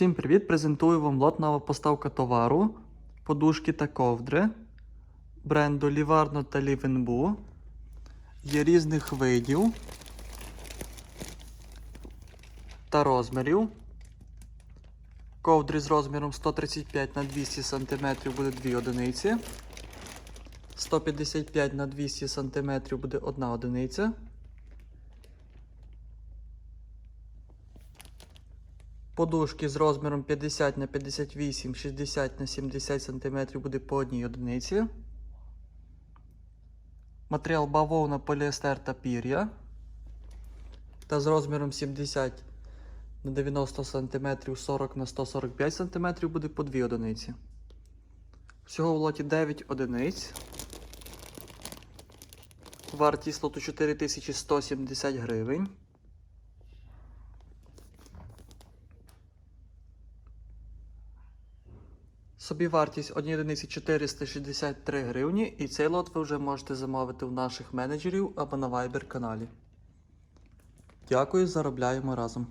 Всім привіт! Презентую вам лот нова поставка товару, подушки та ковдри бренду Livarno та Livenbu. Є різних видів та розмірів. Ковдри з розміром 135 на 200 см буде 2 одиниці. 155 на 200 см буде 1 одиниця. Подушки з розміром 50 на 58, 60 на 70 см буде по одній одиниці. Матеріал бавовна, поліестер та пір'я. Та з розміром 70 на 90 см, 40 на 145 см буде по 2 одиниці. Всього в лоті 9 одиниць. Вартість лоту 4170 гривень. Собівартість 1 одиниці 463 гривні, і цей лот ви вже можете замовити у наших менеджерів або на Viber каналі. Дякую, заробляємо разом.